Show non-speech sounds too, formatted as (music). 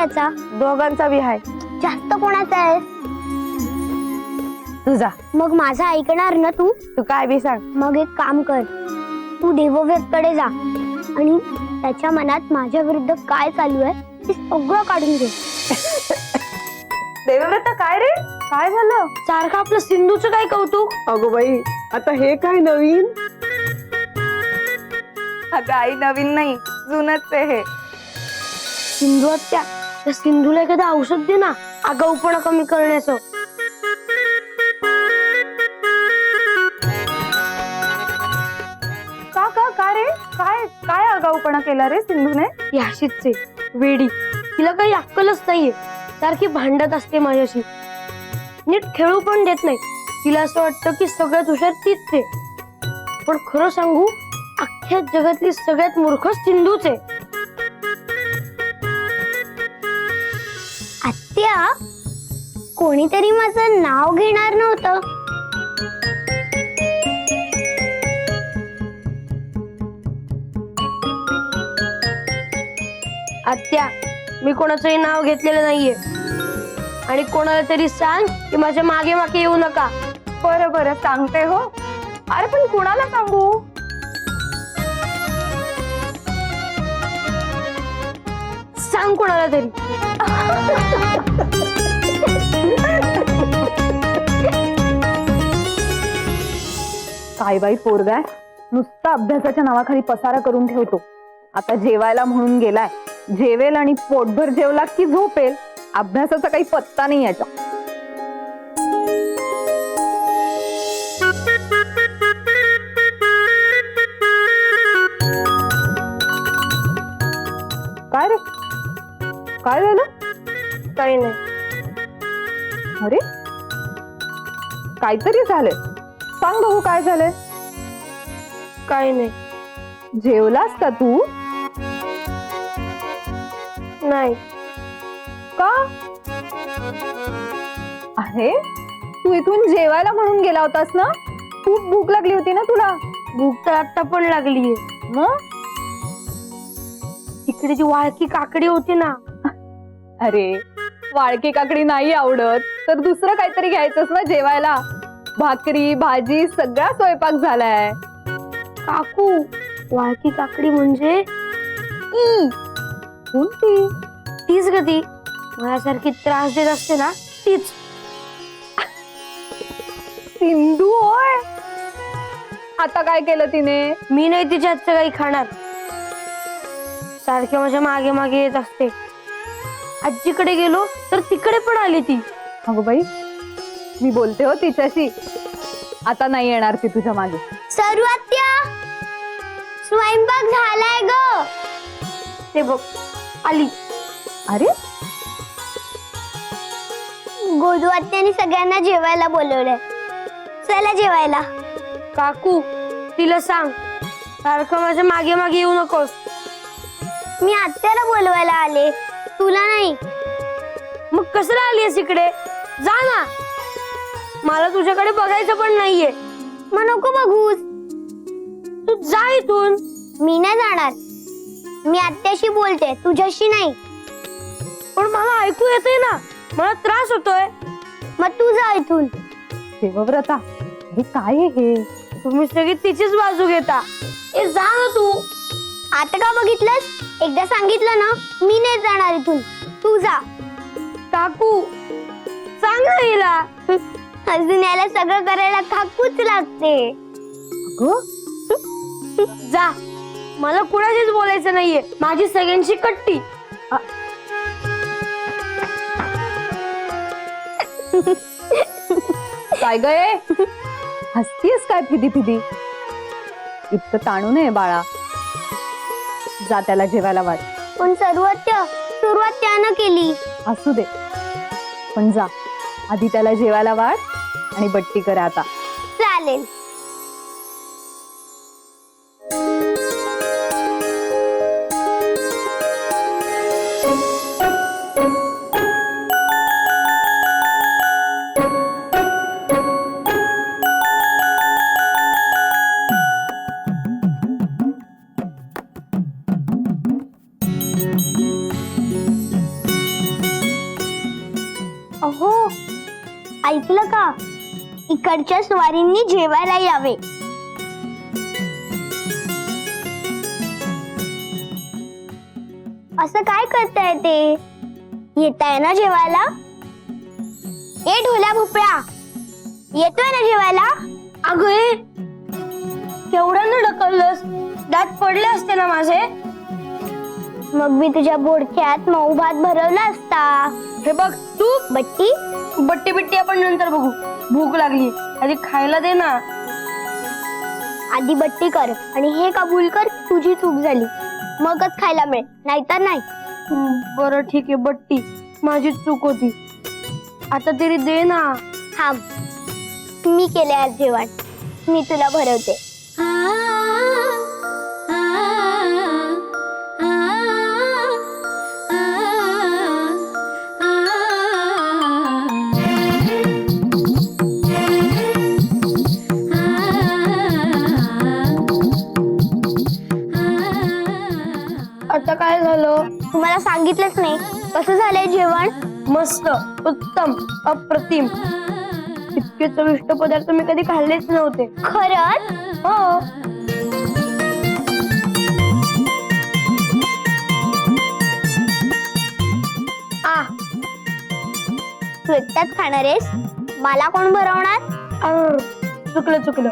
त्याचा दोघांचा बी आहे. जास्त कोणाचा आहे? तुझा. मग माझा ऐकणार ना तू? तू काय बी सांग. मग एक काम कर. तू देवव्रतकडे जा. आणि त्याच्या मनात माझ्या विरुद्ध काय चालू आहे ते सगळं काढून घे. (laughs) देवव्रत काय रे? काय झालं? सारखं आपलं सिंधूचं काय कौतुक? अगो बाई आता हे काय नवीन? अगं आई नवीन नाही. जुनच आहे हे. सिंधू हत्या त्या सिंधूला एखादं औषध दे ना आगाऊपणा कमी करण्याचं. का का का रे? काय काय आगाऊपणा केला रे सिंधूने? आहे वेडी. तिला काही अक्कलच नाहीये. सारखी भांडत असते माझ्याशी. नीट खेळू पण देत नाही. तिला असं वाटतं की सगळ्यात हुशार तीच आहे. पण खरं सांगू अख्ख्या जगातली सगळ्यात मूर्ख सिंधूच आहे. आत्या कोणीतरी माझं नाव घेणार नव्हतं. आत्या मी कोणाचंही नाव घेतलेलं नाहीये. आणि कोणाला तरी सांग की माझ्या मागे मागे येऊ नका. बरं बरं सांगते हो. अरे पण कुणाला सांगू? सांग कोणाला तरी. काय बाई पोरगाय नुसता अभ्यासाच्या नावाखाली पसारा करून ठेवतो. आता जेवायला म्हणून गेलाय. जेवेल आणि पोटभर जेवला की झोपेल. अभ्यासाचा काही पत्ता नाही याचा काय रे? काय झालं? काही नाही. अरे? काहीतरी झालंय. सांग बघू काय झालंय. काही नाही. जेवलास का तू? नाही. का? अरे तू इथून जेवायला म्हणून गेला होतास ना? खूप भूक लागली होती ना तुला? भूक तर आता पण लागलीये. मग? तिकडे जी वाळकी काकडी होती ना अरे वाळकी काकडी नाही आवडत. तर दुसरं काहीतरी घ्यायचंस ना जेवायला? भाकरी भाजी सगळा स्वयंपाक झालाय. काकू वाळकी काकडी म्हणजे? ई, कोणती? तीच गती माझ्यासारखी त्रास देत असते ना तीच. सिंधू होय. आता काय केलं तिने? मी नाही तिच्या हातचं काही खाणार. सारखे माझ्या मागे मागे येत असते. आजीकडे गेलो तर तिकडे पण आली ती. अगो बाई मी बोलते हो तिच्याशी. आता नाही येणार ती तुझ्या मागे. सर्वात्या स्वयंपाक झालाय ग. ते बघ आली. अरे? गोदू आत्याने सगळ्यांना जेवायला बोलवलंय. चला जेवायला. काकू तिला सांग. सारखं माझ्या मागे मागे येऊ नकोस. मी आत्याला बोलवायला आले. तुला नाही. मग कसला आलीस इकडे? जा ना. मला तुझ्याकडे बघायचं पण नाहीये. मग नको बघूस. तू जा इथून. मी नाही जाणार. मी आत्याशी बोलते तुझ्याशी नाही. पण मला ऐकू येते ना. मला त्रास होतोय. मग तू जा इथून. देवव्रता हे काय आहे हे? तुम्ही सगळी तिचीच बाजू घेता. ए जा ना तू. आता का बघितलंस? एकदा सांगितलं ना मी नाही जाणार इथून. तू जा. काकू सांग ना हिला. अजून याला सगळं करायला काकूच लागते. जा. मला कुणाशीच बोलायचं नाहीये. माझी सगळ्यांची कट्टी. काय गये हसतीयस काय फिदी फिदी? इतकं ताणू नये बाळा. जा त्याला जेवायला वाट पण सुरुवात सुरुवात त्यानं केली. असू दे. पण जा. आधी त्याला जेवायला वाढ आणि बट्टी करा आता. चालेल. अहो ऐकलं का? इकडच्या स्वारींनी जेवायला यावे. असं काय करताय ते? येताय ना जेवायला? ए ढोल्या भोपळ्या येतोय ना जेवायला? अगं न ढकललंस? दात पडले असते ना माझे? मग मी तुझ्या बोडक्यात मऊ भात भरवला असता. हे बघ तू? बट्टी? बट्टी बिट्टी आपण नंतर बघू. भूक लागली. आधी खायला दे ना. आधी बट्टी कर आणि हे कबूल कर तुझी चूक झाली. मगच खायला मिळेल नाहीतर नाही. हम्म, बरं ठीक आहे बट्टी. माझी चूक होती. आता तरी दे ना. थांब. मी केले आज जेवण. मी तुला भरवते. तुम्हाला सांगितलंच नाही. कसं झालंय जेवण? मस्त उत्तम अप्रतिम. इतके चविष्ट पदार्थ मी कधी खाल्लेच नव्हते. खरंच? हो. आ. तू एकटाच खाणार आहेस? मला कोण भरवणार? चुकलं चुकलं.